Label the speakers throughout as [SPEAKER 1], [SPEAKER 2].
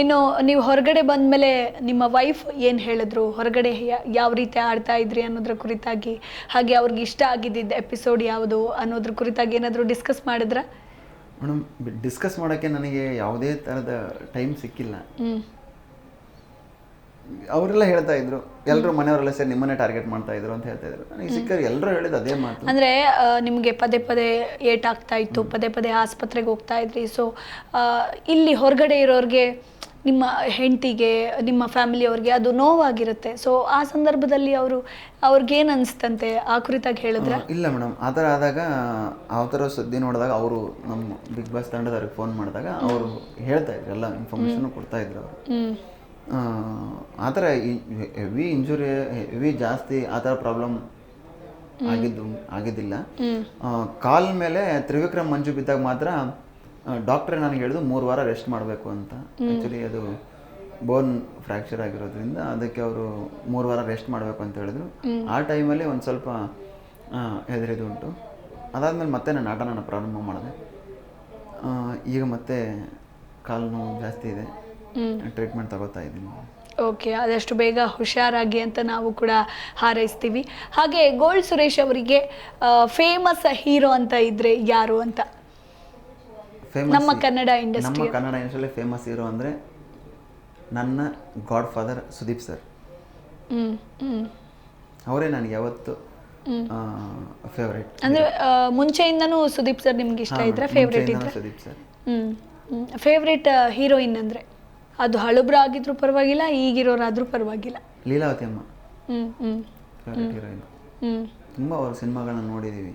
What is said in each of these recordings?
[SPEAKER 1] ಇನ್ನು ನೀವು ಹೊರಗಡೆ ಬಂದ ಮೇಲೆ ನಿಮ್ಮ ವೈಫ್ ಏನು ಹೇಳಿದ್ರು? ಹೊರಗಡೆ ಯಾವ ರೀತಿ ಆಡ್ತಾ ಇದ್ರಿ ಅನ್ನೋದ್ರ ಕುರಿತಾಗಿ? ಹಾಗೆ ಅವ್ರಿಗೆ ಇಷ್ಟ ಆಗಿದ್ದಿದ್ದ ಎಪಿಸೋಡ್ ಯಾವುದು ಅನ್ನೋದ್ರ ಕುರಿತಾಗಿ ಏನಾದರೂ ಡಿಸ್ಕಸ್ ಮಾಡಿದ್ರ?
[SPEAKER 2] ಮೇಡಮ್ ಡಿಸ್ಕಸ್ ಮಾಡೋಕ್ಕೆ ನನಗೆ ಯಾವುದೇ ಥರದ ಟೈಮ್ ಸಿಕ್ಕಿಲ್ಲ. ಅವರೆಲ್ಲ ಹೇಳ್ತಾ ಇದ್ರು. ಎಲ್ಲರೂ ಮನೆಯವರೆಲ್ಲ ಸೇರಿ ನಿಮ್ಮನ್ನೇ ಟಾರ್ಗೆಟ್ ಮಾಡ್ತಾ ಇದ್ರು ಅಂತ ಹೇಳ್ತಾ ಇದ್ರು. ನನಗೆ ಸಿಕ್ಕರು ಎಲ್ಲರೂ ಹೇಳಿದ ಅದೇ ಮಾತು.
[SPEAKER 1] ಅಂದರೆ ನಿಮಗೆ ಪದೇ ಪದೇ ಏಟ್ ಆಗ್ತಾ ಇತ್ತು ಪದೇ ಪದೇ ಆಸ್ಪತ್ರೆಗೆ ಹೋಗ್ತಾ ಇದ್ರಿ. ಸೊ ಇಲ್ಲಿ ಹೊರಗಡೆ ಇರೋರಿಗೆ ನಿಮ್ಮ ಹೆಂಡತಿಗೆ ನಿಮ್ಮ ಫ್ಯಾಮಿಲಿಯವ್ರಿಗೆ ಅದು ನೋವಾಗಿರುತ್ತೆ. ಸೊ ಆ ಸಂದರ್ಭದಲ್ಲಿ ಅವರು ಅವ್ರಿಗೇನು ಅನಿಸ್ತಂತೆ? ಆ ಕುರಿತಾಗಿ ಹೇಳಿದ್ರೆ?
[SPEAKER 2] ಇಲ್ಲ ಮೇಡಮ್. ಆ ಥರ ಆದಾಗ ಆ ಥರ ಸುದ್ದಿ ನೋಡಿದಾಗ ಅವರು ನಮ್ಮ ಬಿಗ್ ಬಾಸ್ ತಂಡದವ್ರಿಗೆ ಫೋನ್ ಮಾಡಿದಾಗ ಅವರು ಹೇಳ್ತಾ ಇದ್ರು ಎಲ್ಲ ಇನ್ಫಾರ್ಮೇಷನ್ ಕೊಡ್ತಾ ಇದ್ರು ಅವರು. ಆ ಥರ ಹೆವಿ ಇಂಜುರಿ ಹೆವಿ ಜಾಸ್ತಿ ಆ ಥರ ಪ್ರಾಬ್ಲಮ್ ಆಗಿದ್ದು ಆಗಿದ್ದಿಲ್ಲ. ಕಾಲ್ ಮೇಲೆ ತ್ರಿವಿಕ್ರಮ್ ಮಂಜು ಬಿದ್ದಾಗ ಮಾತ್ರ ಡಾಕ್ಟ್ರೇ ನನಗೆ ಹೇಳಿದ್ರು ಮೂರು ವಾರ ರೆಸ್ಟ್ ಮಾಡಬೇಕು ಅಂತ. ಆ್ಯಕ್ಚುಲಿ ಅದು ಬೋನ್ ಫ್ರ್ಯಾಕ್ಚರ್ ಆಗಿರೋದ್ರಿಂದ ಅದಕ್ಕೆ ಅವರು ಮೂರು ವಾರ ರೆಸ್ಟ್ ಮಾಡಬೇಕು ಅಂತ ಹೇಳಿದ್ರು. ಆ ಟೈಮಲ್ಲಿ ಒಂದು ಸ್ವಲ್ಪ ಹೆದರಿದು ಉಂಟು. ಅದಾದಮೇಲೆ ಮತ್ತೆ ನಾನು ಆಟ ನಾನು ಪ್ರಾರಂಭ ಮಾಡಿದೆ. ಈಗ ಮತ್ತೆ ಕಾಲು ನೋವು ಜಾಸ್ತಿ ಇದೆ. ಟ್ರೀಟ್ಮೆಂಟ್ ತಗೋತಾ ಇದ್ದೀನಿ.
[SPEAKER 1] ಓಕೆ ಆದಷ್ಟು ಬೇಗ ಹುಷಾರಾಗಿ ಅಂತ ನಾವು ಕೂಡ ಹಾರೈಸ್ತೀವಿ. ಹಾಗೆ ಗೋಲ್ಡ್ ಸುರೇಶ್ ಅವರಿಗೆ ಫೇಮಸ್ ಹೀರೋ ಅಂತ ಇದ್ರೆ ಯಾರು ಅಂತ?
[SPEAKER 2] ಫೇಮಸ್
[SPEAKER 1] ನಮ್ಮ ಕನ್ನಡ ಇಂಡಸ್ಟ್ರಿ
[SPEAKER 2] ನಮ್ಮ ಕನ್ನಡ ಇಂಡಸ್ಟ್ರಿಯಲ್ಲಿ ಫೇಮಸ್ ಹೀರೋ ಅಂದರೆ ನನ್ನ ಗಾಡ್ ಫಾದರ್ ಸುದೀಪ್ ಸರ್ ಅವರೇ ನನಗೆ ಯಾವತ್ತು ಫೇವರೇಟ್
[SPEAKER 1] ಅಂದ್ರೆ ಮುಂಚೆಯಿಂದನೂ ಸುದೀಪ್ ಸರ್ ನಿಮ್ಗೆ ಇಷ್ಟ ಇದ್ರೆ ಫೇವರೇಟ್ ಇದ್ರೆ?
[SPEAKER 2] ಸುದೀಪ್ ಸರ್
[SPEAKER 1] ಫೇವ್ರೇಟ್ ಹೀರೋಯಿನ್ ಅಂದ್ರೆ? ಅದು ಹಳುಬ್ರಾಗಿದ್ರು ಪರವಾಗಿಲ್ಲ ಈಗಿರೋರಾದ್ರೂ ಪರವಾಗಿಲ್ಲ.
[SPEAKER 2] ಲೀಲಾವತಿ ಅಮ್ಮ. ಹೀರೋಯಿನ್ ತುಂಬ ಅವ್ರ ಸಿನಿಮಾಗಳನ್ನ ನೋಡಿದ್ದೀವಿ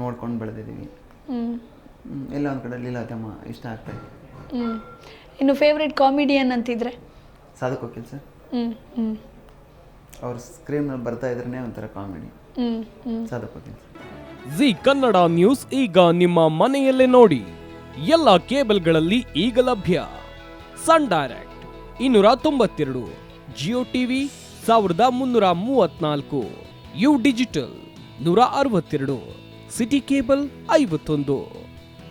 [SPEAKER 2] ನೋಡ್ಕೊಂಡು ಬೆಳೆದಿದ್ದೀವಿ ಎಲ್ಲ ಒಂದು ಕಡೆ ಲೀಲಾ ಅಮ್ಮ ಇಷ್ಟ ಆಗ್ತಾ ಇದೆ.
[SPEAKER 1] ಹ್ಮ್. ಇನ್ನು ಫೇವ್ರೇಟ್ ಕಾಮಿಡಿಯನ್ ಅಂತಿದ್ರೆ?
[SPEAKER 2] Sadhak Vakil sir.
[SPEAKER 1] Hmm hmm.
[SPEAKER 2] ಅವ್ರ ಸ್ಕ್ರೀನಲ್ಲಿ ಬರ್ತಾ ಇದ್ರೇ ಒಂಥರ comedy
[SPEAKER 1] hmm hmm.
[SPEAKER 2] Sadhak Vakil sir.
[SPEAKER 3] Zee Kannada news ಈಗ ನಿಮ್ಮ ಮನೆಯಲ್ಲೇ ನೋಡಿ. ಎಲ್ಲ ಕೇಬಲ್ಗಳಲ್ಲಿ ಈಗ ಲಭ್ಯ. ಸನ್ ಡೈರೆಕ್ಟ್ ಇನ್ನೂರ ತೊಂಬತ್ತೆರಡು ಜಿಯೋ ಟಿವಿ ಸಾವಿರದ ಮುನ್ನೂರ ಮೂವತ್ನಾಲ್ಕು ಯು ಡಿಜಿಟಲ್ ನೂರ ಅರವತ್ತೆರಡು ಸಿಟಿ ಕೇಬಲ್ ಐವತ್ತೊಂದು.